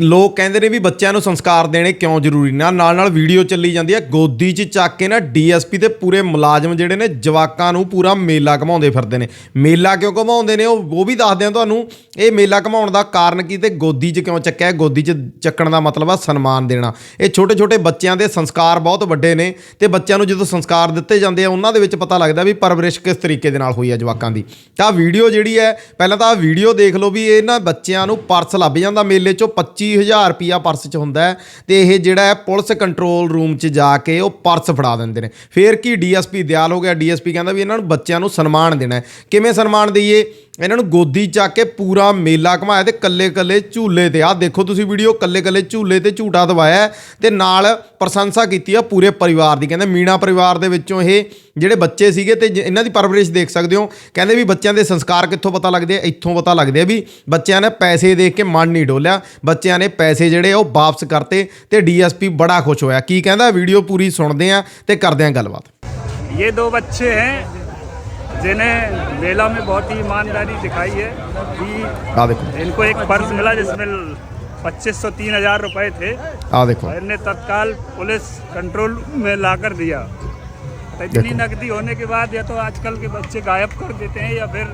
ਲੋਕ ਕਹਿੰਦੇ ਨੇ ਵੀ ਬੱਚਿਆਂ ਨੂੰ ਸੰਸਕਾਰ ਦੇਣੇ ਕਿਉਂ ਜ਼ਰੂਰੀ ਨੇ? ਨਾਲ ਨਾਲ ਵੀਡੀਓ ਚੱਲੀ ਜਾਂਦੀ ਹੈ ਗੋਦੀ 'ਚ ਚੱਕ ਕੇ ਨਾ ਡੀਐਸਪੀ ਤੇ ਪੂਰੇ ਮੁਲਾਜ਼ਮ ਜਿਹੜੇ ਨੇ ਜਵਾਕਾਂ ਨੂੰ ਪੂਰਾ ਮੇਲਾ ਘਮਾਉਂਦੇ ਫਿਰਦੇ ਨੇ। ਮੇਲਾ ਕਿਉਂ ਘਮਾਉਂਦੇ ਨੇ? ਉਹ ਉਹ ਵੀ ਦੱਸਦੇ ਆ ਤੁਹਾਨੂੰ, ਇਹ ਮੇਲਾ ਘਮਾਉਣ ਦਾ ਕਾਰਨ ਕੀ ਤੇ ਗੋਦੀ 'ਚ ਕਿਉਂ ਚੱਕਿਆ? ਗੋਦੀ 'ਚ ਚੱਕਣ ਦਾ ਮਤਲਬ ਆ ਸਨਮਾਨ ਦੇਣਾ। ਇਹ ਛੋਟੇ ਛੋਟੇ ਬੱਚਿਆਂ ਦੇ ਸੰਸਕਾਰ ਬਹੁਤ ਵੱਡੇ ਨੇ ਤੇ ਬੱਚਿਆਂ ਨੂੰ ਜਦੋਂ ਸੰਸਕਾਰ ਦਿੱਤੇ ਜਾਂਦੇ ਆ, ਉਹਨਾਂ ਦੇ ਵਿੱਚ ਪਤਾ ਲੱਗਦਾ ਵੀ ਪਰਵਰਿਸ਼ ਕਿਸ ਤਰੀਕੇ ਦੇ ਨਾਲ ਹੋਈ ਆ ਜਵਾਕਾਂ ਦੀ। ਤਾਂ ਵੀਡੀਓ ਜਿਹੜੀ ਹੈ, ਪਹਿਲਾਂ ਤਾਂ ਆਹ ਵੀਡੀਓ ਦੇਖ ਲਓ ਵੀ ਇਹਨਾਂ ਬੱਚਿਆਂ ਨੂੰ ਪਰਸ ਲੱਭ ਜਾਂਦਾ ਮੇਲੇ 'ਚੋਂ 25000 ਰੁਪਿਆ ਪਰਸ 'ਚ ਹੁੰਦਾ ਹੈ ਤੇ ਇਹ ਜਿਹੜਾ ਹੈ ਪੁਲਿਸ ਕੰਟਰੋਲ ਰੂਮ 'ਚ ਜਾ ਕੇ ਉਹ ਪਰਸ ਫੜਾ ਦਿੰਦੇ ਨੇ। ਫੇਰ ਕੀ ਡੀਐਸਪੀ ਦਿਆਲ ਹੋ ਗਿਆ। ਡੀਐਸਪੀ ਕਹਿੰਦਾ ਵੀ ਇਹਨਾਂ ਨੂੰ ਬੱਚਿਆਂ ਨੂੰ ਸਨਮਾਨ ਦੇਣਾ ਹੈ। ਕਿਵੇਂ ਸਨਮਾਨ ਦਈਏ? ਇਹਨਾਂ ਨੂੰ ਗੋਦੀ ਚੱਕ ਕੇ ਪੂਰਾ ਮੇਲਾ ਘਮਾਇਆ ਤੇ ਕੱਲੇ-ਕੱਲੇ ਝੂਲੇ ਤੇ। ਆਹ ਦੇਖੋ ਤੁਸੀਂ ਵੀਡੀਓ ਕੱਲੇ-ਕੱਲੇ ਝੂਲੇ ਤੇ ਝੂਟਾ ਦਵਾਇਆ ਤੇ ਨਾਲ ਪ੍ਰਸ਼ੰਸਾ ਕੀਤੀ ਆ ਪੂਰੇ ਪਰਿਵਾਰ ਦੀ। ਕਹਿੰਦੇ ਮੀਣਾ ਪਰਿਵਾਰ ਦੇ ਵਿੱਚੋਂ ਇਹ ਜਿਹੜੇ ਬੱਚੇ ਸੀਗੇ ਤੇ ਇਹਨਾਂ ਦੀ ਪਰਵਰਿਸ਼ ਦੇਖ ਸਕਦੇ ਹੋ। ਕਹਿੰਦੇ ਵੀ ਬੱਚਿਆਂ ਦੇ ਸੰਸਕਾਰ ਕਿੱਥੋਂ ਪਤਾ ਲੱਗਦੇ ਆ? ਇੱਥੋਂ ਪਤਾ ਲੱਗਦੇ ਆ ਵੀ ਬੱਚਿਆਂ ਨੇ ਪੈਸੇ ਦੇਖ ਕੇ ਮਨ ਨਹੀਂ ਡੋਲਿਆ। ਬੱਚਿਆਂ ਨੇ ਪੈਸੇ ਜਿਹੜੇ ਉਹ ਵਾਪਸ ਕਰਤੇ ਤੇ ਡੀਐਸਪੀ ਬੜਾ ਖੁਸ਼ ਹੋਇਆ। ਕੀ ਕਹਿੰਦਾ? ਵੀਡੀਓ ਪੂਰੀ ਸੁਣਦੇ ਆ ਤੇ ਕਰਦੇ ਆ ਗੱਲਬਾਤ। ਇਹ ਦੋ ਬੱਚੇ ਹੈ जिन्हें मेला में बहुत ही ईमानदारी दिखाई है कि इनको एक पर्स मिला जिसमें पच्चीस सौ तीन हज़ार रुपए थे। देखो। इनने तत्काल पुलिस कंट्रोल में लाकर दिया। तो इतनी नकदी होने के बाद या तो आजकल के बच्चे गायब कर देते हैं या फिर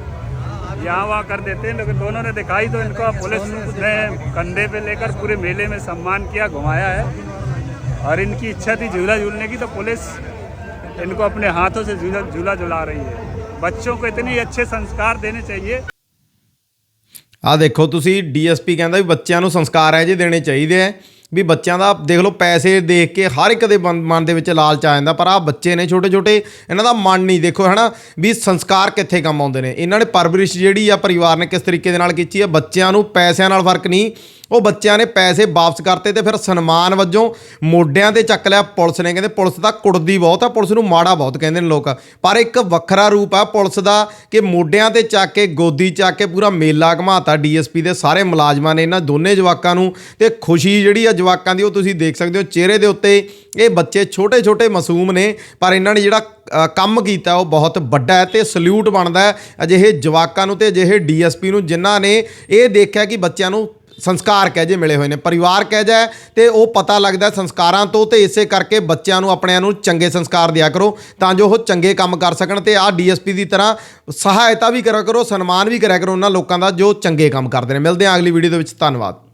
यहाँ वहाँ कर देते हैं लेकिन दोनों ने दिखाई तो इनको पुलिस ने कंधे पे लेकर पूरे मेले में सम्मान किया घुमाया है। और इनकी इच्छा थी झूला झूलने की तो पुलिस इनको अपने हाथों से झूला झूला झुला रही है। ਬੱਚੋਂ ਕੋ ਇਤਨੇ ਅੱਛੇ ਸੰਸਕਾਰ ਦੇਣੇ ਚਾਹੀਏ ਆ ਦੇਖੋ ਤੁਸੀਂ ਡੀਐਸਪੀ ਕਹਿੰਦਾ ਵੀ ਬੱਚਿਆਂ ਨੂੰ ਸੰਸਕਾਰ ਹੈ ਜੇ ਦੇਣੇ ਚਾਹੀਦੇ ਐ ਵੀ ਬੱਚਿਆਂ ਦਾ ਦੇਖ ਲਓ ਪੈਸੇ ਦੇਖ ਕੇ ਹਰ ਇੱਕ ਦੇ ਮਨ ਦੇ ਵਿੱਚ ਲਾਲਚ ਆ ਜਾਂਦਾ ਪਰ ਆ ਬੱਚੇ ਨੇ ਛੋਟੇ ਛੋਟੇ ਇਹਨਾਂ ਦਾ ਮਨ ਨਹੀਂ ਦੇਖੋ ਹਨਾ ਵੀ ਸੰਸਕਾਰ ਕਿੱਥੇ ਕੰਮ ਆਉਂਦੇ ਨੇ ਇਹਨਾਂ ਨੇ ਪਰਵਰਿਸ਼ ਜਿਹੜੀ ਆ ਪਰਿਵਾਰ ਨੇ ਕਿਸ ਤਰੀਕੇ ਦੇ ਨਾਲ ਕੀਤੀ ਆ ਬੱਚਿਆਂ ਨੂੰ ਪੈਸਿਆਂ ਨਾਲ ਫ਼ਰਕ ਨਹੀਂ ਉਹ ਬੱਚਿਆਂ ਨੇ ਪੈਸੇ ਵਾਪਸ ਕਰਤੇ ਤੇ ਫਿਰ ਸਨਮਾਨ ਵਜੋਂ ਮੋਢਿਆਂ ਤੇ ਚੱਕ ਲਿਆ ਪੁਲਿਸ ਨੇ। ਕਹਿੰਦੇ ਪੁਲਿਸ ਤਾਂ ਕੁੜਦੀ ਬਹੁਤ ਆ, ਪੁਲਿਸ ਨੂੰ ਮਾੜਾ ਬਹੁਤ ਕਹਿੰਦੇ ਨੇ ਲੋਕ। ਪਰ ਇੱਕ ਵੱਖਰਾ ਰੂਪ ਆ ਪੁਲਿਸ ਦਾ ਕਿ ਮੋਢਿਆਂ ਤੇ ਚੱਕ ਕੇ, ਗੋਦੀ ਚੱਕ ਕੇ ਪੂਰਾ ਮੇਲਾ ਘਮਾਤਾ ਡੀਐਸਪੀ ਦੇ। ਸਾਰੇ ਮੁਲਾਜ਼ਮਾਂ ਨੇ ਇਹਨਾਂ ਦੋਨੇ ਜਵਾਕਾਂ ਨੂੰ ਤੇ ਖੁਸ਼ੀ ਜਿਹੜੀ ਆ ਜਵਾਕਾਂ ਦੀ ਉਹ ਤੁਸੀਂ ਦੇਖ ਸਕਦੇ ਹੋ ਚਿਹਰੇ ਦੇ ਉੱਤੇ। ਇਹ ਬੱਚੇ ਛੋਟੇ ਛੋਟੇ ਮਾਸੂਮ ਨੇ, ਪਰ ਇਹਨਾਂ ਨੇ ਜਿਹੜਾ ਕੰਮ ਕੀਤਾ ਉਹ ਬਹੁਤ ਵੱਡਾ ਹੈ ਤੇ ਸਲੂਟ ਬਣਦਾ ਹੈ। ਅਜਿਹੇ ਜਵਾਕਾਂ ਨੂੰ ਤੇ ਅਜਿਹੇ ਡੀਐਸਪੀ ਨੂੰ ਜਿਨ੍ਹਾਂ ਨੇ ਇਹ ਦੇਖਿਆ ਕਿ ਬੱਚਿਆਂ ਨੂੰ ਸੰਸਕਾਰ ਕਹਿ ਜੇ ਮਿਲੇ ਹੋਏ ਨੇ, ਪਰਿਵਾਰ ਕਹਿ ਜਾ, ਤੇ ਉਹ ਪਤਾ ਲੱਗਦਾ ਸੰਸਕਾਰਾਂ ਤੋਂ, ਤੇ ਇਸੇ ਕਰਕੇ ਬੱਚਿਆਂ ਨੂੰ, ਆਪਣਿਆਂ ਨੂੰ ਚੰਗੇ ਸੰਸਕਾਰ ਦਿਆ ਕਰੋ, ਤਾਂ ਜੋ ਉਹ ਚੰਗੇ ਕੰਮ ਕਰ ਸਕਣ, ਤੇ ਆਹ ਡੀਐਸਪੀ ਦੀ ਤਰ੍ਹਾਂ ਸਹਾਇਤਾ ਵੀ ਕਰਿਆ ਕਰੋ, ਸਨਮਾਨ ਵੀ ਕਰਿਆ ਕਰੋ ਉਹਨਾਂ ਲੋਕਾਂ ਦਾ, ਜੋ ਚੰਗੇ ਕੰਮ ਕਰਦੇ ਨੇ। ਮਿਲਦੇ ਹਾਂ ਅਗਲੀ ਵੀਡੀਓ ਦੇ ਵਿੱਚ, ਧੰਨਵਾਦ।